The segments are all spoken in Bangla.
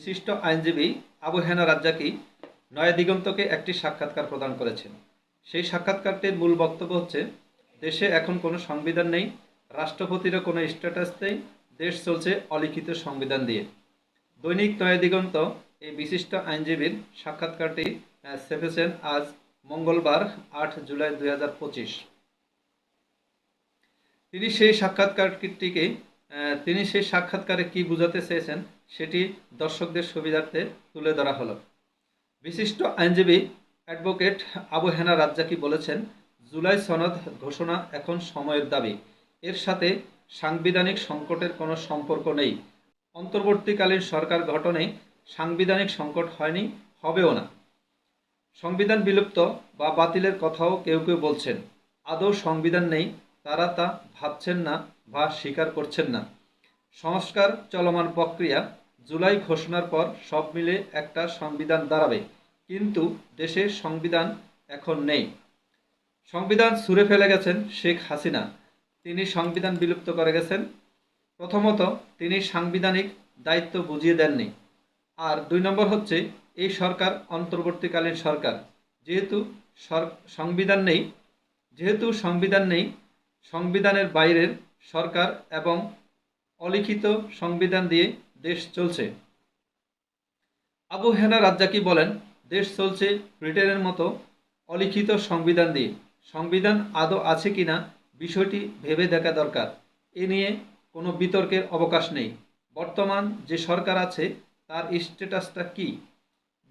বিশিষ্ট আইনজীবী আবু হেনা রাজ্জাকি নয়া দিগন্তকে একটি সাক্ষাৎকার প্রদান করেছেন। সেই সাক্ষাৎকারটির মূল বক্তব্য হচ্ছে দেশে এখন কোনো সংবিধান নেই রাষ্ট্রপতিরও কোনো স্ট্যাটাস নেই দেশ চলছে অলিখিত সংবিধান দিয়ে। দৈনিক নয়া দিগন্ত এই বিশিষ্ট আইনজীবীর সাক্ষাৎকারটি আহ, ছেপেছেন আজ মঙ্গলবার আট জুলাই দুই তিনি সেই সাক্ষাৎকারটিকে তিনি সেই সাক্ষাৎকারে কি বুঝাতে চেয়েছেন সেটি দর্শকদের সুবিধার্থে তুলে ধরা হলো। বিশিষ্ট আইনজীবী অ্যাডভোকেট আবু হেনা রাজ্জাকি বলেছেন, জুলাই সনদ ঘোষণা এখন সময়ের দাবি। এর সাথে সাংবিধানিক সংকটের কোনো সম্পর্ক নেই। অন্তর্বর্তীকালীন সরকার গঠনে সাংবিধানিক সংকট হয়নি, হবেও না। সংবিধান বিলুপ্ত বা বাতিলের কথাও কেউ কেউ বলছেন। আদৌ সংবিধান নেই, তারা তা ভাবছেন না বা স্বীকার করছেন না। সংস্কার চলমান প্রক্রিয়া জুলাই ঘোষণার পর সব মিলে একটা সংবিধান দাঁড়াবে। কিন্তু দেশে সংবিধান এখন নেই। সংবিধান ছুঁড়ে ফেলে গেছেন শেখ হাসিনা। তিনি সংবিধান বিলুপ্ত করে গেছেন। প্রথমত তিনি সাংবিধানিক দায়িত্ব বুঝিয়ে দেননি। আর দুই নম্বর হচ্ছে, এই সরকার অন্তর্বর্তীকালীন সরকার। যেহেতু সংবিধান নেই, যেহেতু সংবিধান নেই, সংবিধানের বাইরের সরকার এবং অলিখিত সংবিধান দিয়ে দেশ চলছে। আবু হেনা রাজ্জাকি বলেন, দেশ চলছে ব্রিটেনের মতো অলিখিত সংবিধান দিয়ে। সংবিধান আদৌ আছে কিনা বিষয়টি ভেবে দেখা দরকার। এ নিয়ে কোনো বিতর্কের অবকাশ নেই। বর্তমান যে সরকার আছে, তার স্ট্যাটাসটা কি?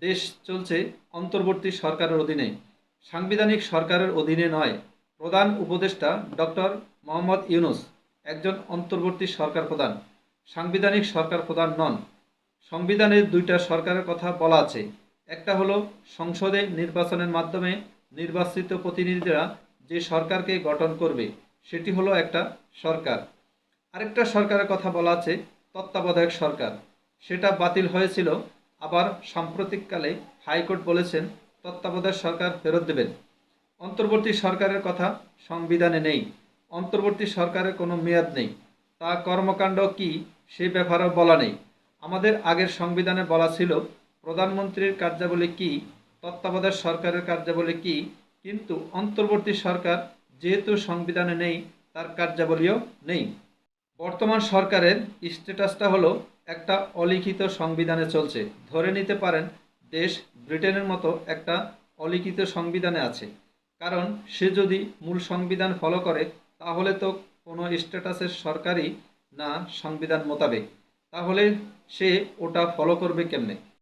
দেশ চলছে অন্তর্বর্তী সরকারের অধীনে। সাংবিধানিক সরকারের অধীনে নয়। প্রধান উপদেষ্টা ডক্টর মোহাম্মদ ইউনুস একজন অন্তর্বর্তী সরকার প্রধান, সাংবিধানিক সরকার প্রধান নন। সংবিধানের দুইটা সরকারের কথা বলা আছে। একটা হলো সংসদে নির্বাচনের মাধ্যমে নির্বাচিত প্রতিনিধিরা যে সরকারকে গঠন করবে, সেটি হলো একটা সরকার। আরেকটা সরকারের কথা বলা আছে, তত্ত্বাবধায়ক সরকার। সেটা বাতিল হয়েছিল, আবার সাম্প্রতিককালে হাইকোর্ট বলেছেন তত্ত্বাবধায়ক সরকার ফেরত দেবেন। অন্তর্বর্তী সরকারের কথা সংবিধানে নেই। অন্তর্বর্তী সরকারের কোনো মেয়াদ নেই। তা কর্মকাণ্ড কি সে ব্যাপারেও বলা নেই। আমাদের আগের সংবিধানে বলা ছিল, প্রধানমন্ত্রীর কার্যাবলী কি, তত্ত্বাবধায়ক সরকারের কার্যাবলী কি, কিন্তু অন্তর্বর্তী সরকার যেহেতু সংবিধানে নেই, তার কার্যাবলীও নেই। বর্তমান সরকারের স্ট্যাটাসটা হলো, একটা অলিখিত সংবিধানে চলছে। ধরে নিতে পারেন, দেশ ব্রিটেনের মতো একটা অলিখিত সংবিধানে আছে। কারণ সে যদি মূল সংবিধান ফলো করে তাহলে তো কোনো স্ট্যাটাসের সরকারি না সংবিধান মোতাবেক। তাহলে সে ওটা ফলো করবে কেমনে?